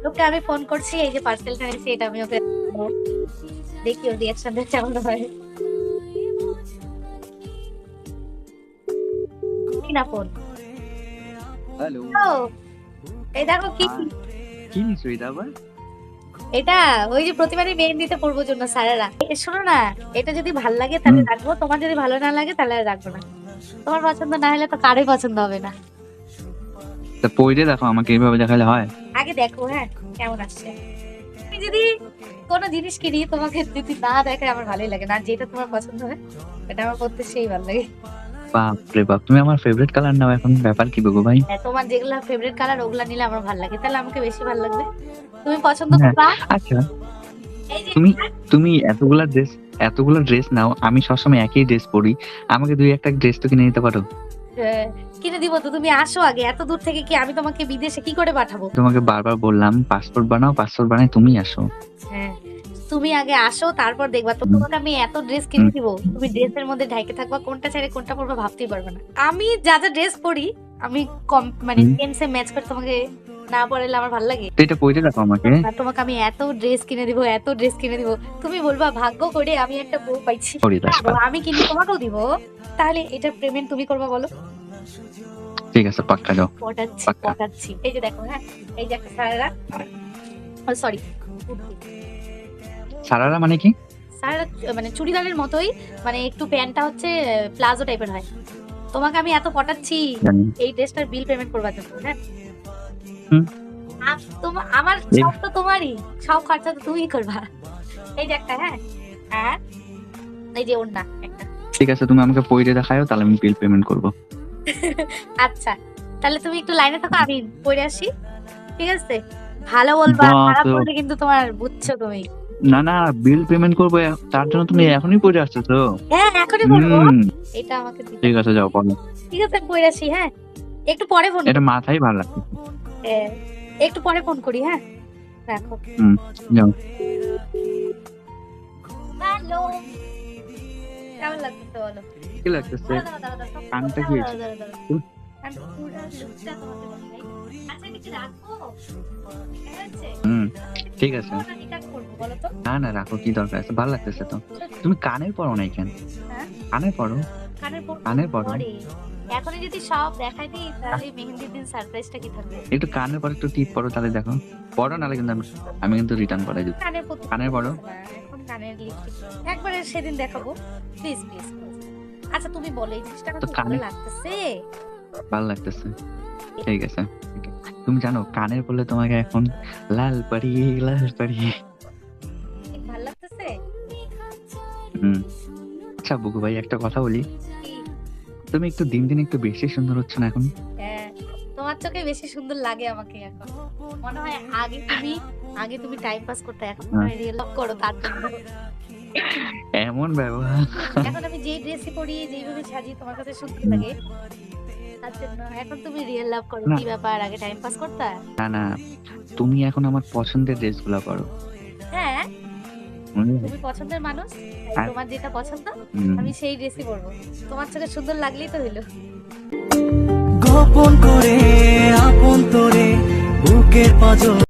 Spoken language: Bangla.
ওকে আমি ফোন করছি এই যে পার্সেলটা এনেছি এটা আমি ওকে দেখি ওর রিয়াকশনটা কেমন হয়? না ফোন হ্যালো এই দেখো কি কি নিছো এটা আবার? এটা ওই যে প্রতিবারই মেহেন্দিতে পড়ব জন্য স্যারেরা। এ, শোনো না এটা যদি ভালো লাগে তাহলে রাখব তোমার যদি ভালো না লাগে তাহলে রাখব না। তোমার পছন্দ না হলে তো কারোই পছন্দ হবে না। তা পইরে দেখো আমাকে এইভাবে দেখালে হয়? আগে দেখো হ্যাঁ? কেমন আসছে যদি কোনো জিনিস কিনি তোমাকে যদি না দেখে আমার ভালোই লাগে। না যেটা তোমার পছন্দ হয় এটা আমার করতে সেই ভালো লাগে। বাপ রে বাপ তুমি আমার ফেভারিট কালার নাও এখন ব্যাপার কি গো ভাই? হ্যাঁ, তোমার যেগুলা ফেভারিট কালার ওগুলা নিলে আমার ভালো লাগে। তাহলে আমাকে বেশি ভালো লাগবে। তুমি পছন্দ হ্যাঁ। করবা? আচ্ছা। তুমি তুমি এতগুলা ড্রেস এতগুলো ড্রেস নাও আমি সবসময় একই ড্রেস পরি। আমাকে দুই একটা ড্রেস তো কিনে নিতে পারো? আহ, কিনে দিব তো তুমি আসো আগে। এত দূর থেকে কি আমি তোমাকে বিদেশে কি করে পাঠাবো? তোমাকে বারবার বললাম পাসপোর্ট বানাও পাসপোর্ট বানাই তুমি আসো। হ্যাঁ তুমি আগে আসো তারপর দেখবা। তো তোমাকে আমি এত ড্রেস কিনে দিব তুমি ড্রেসের মধ্যে ঢাইকে থাকবা কোনটা ছেড়ে কোনটা পরবা ভাবতেই পারবে না। আমি যা যা ড্রেস পরি আমি কম মানে। জেন্টসে ম্যাচ করে তোমাকে না পরালে আমার ভালো লাগে? এটা পইরে দেখো আমাকে। আর তোমাকে আমি এত ড্রেস কিনে দিব এত ড্রেস কিনে দিব। তুমি বলবা ভাগ্য করে আমি একটা বউ পাইছি। দেখো আমি কিন্তু তোমাকেও দিব। তাহলে এটা পেমেন্ট তুমি করবা বলো। ঠিক আছে পাক্কা যাও। পটাচ্ছি এই যে দেখো হ্যাঁ এই যে একটা সারারা। সরি সারারা মানে কি? সারারা মানে চুড়িদারের মতোই মানে একটু প্যান্টটা হচ্ছে প্লাজো টাইপের হয়। তোমাকে আমি এত পটাচ্ছি এই ড্রেসটার বিল পেমেন্ট করবার জন্য হ্যাঁ? আমার সব তো তোমারই। সব খরচা তো তুমিই করবা। এই যে একটা হ্যাঁ? হ্যাঁ এই যে ওড়না একটা। ঠিক আছে তুমি আমাকে পইরে দেখাও তাহলে আমি বিল পেমেন্ট করব। আচ্ছা তাহলে তুমি একটু লাইনে থাকো আমি পড়ে আসি। ঠিক আছে? ভালো বলবা খারাপ বললে কিন্তু তোমার বুঝছ তুমি। না না বিল পেমেন্ট করব তার জন্য তুমি এখনই পড়ে আসছো তো? হ্যাঁ এখনই হুম। এটা আমাকে দিতে ঠিক আছে যাও বলো ঠিক আছে পড়ে আসি হ্যাঁ? একটু পরে ফোন এটা মাথায় ভালো লাগছে একটু পরে ফোন করি হ্যাঁ? রাখো। হুম, যাও। হ্যালো কেমন লাগতেছে বলো কি লাগতেছে কানটা কি হয়েছে? ঠিক আছে? না না রাখো কি দরকার আছে ভালো লাগতেছে তো তুমি কানের পরো নাই কেন? কানের পরো কানের পরে। এখনই যদি সব দেখাই দিই তাহলে মেহেন্দির দিন সারপ্রাইজটা কি থাকবে একটু কানের পর একটু টিপ পরো তাহলে দেখো পরো নাহলে কিন্তু আমি আমি কিন্তু রিটার্ন করাই দিব কানের পর কানের লিপস্টিক। একবারে সেদিন দেখাবো। প্লিজ প্লিজ আচ্ছা তুমি বলো এই জিনিসটা ভালো লাগতেছে? ভালো লাগতেছে। ঠিক আছে। তুমি জানো কানের পরলে তোমাকে এখন লাল পাড়ি লাল পাড়ি ভালো লাগতেছে? হুম। আচ্ছা বুকু ভাই একটা কথা বলি। তুমি একটু দিন দিন একটু বেশি সুন্দর হচ্ছে না এখন? হ্যাঁ। তোমার চোখে বেশি সুন্দর লাগে আমাকে এখন। মনে হয় আগে তুমি আগে তুমি টাইম পাস করতে এখন মনে হয় রিয়েল করো তার জন্য। এমন ব্যবহার। এখন আমি যেই ড্রেসই পরি যেইভাবে সাজি তোমার কাছে সুন্দর লাগে এখন তুমি রিয়েল লাভ করো। কি ব্যাপার আগে টাইম পাস করতে? না না তুমি এখন আমার পছন্দের ড্রেসগুলা করো হ্যাঁ? তুমি পছন্দের মানুষ তোমার যেটা পছন্দ আমি সেই ড্রেসই পরবো। তোমার চোখে সুন্দর লাগলেই তো হলো। গোপন করে আপন তোরে বুকের পাজর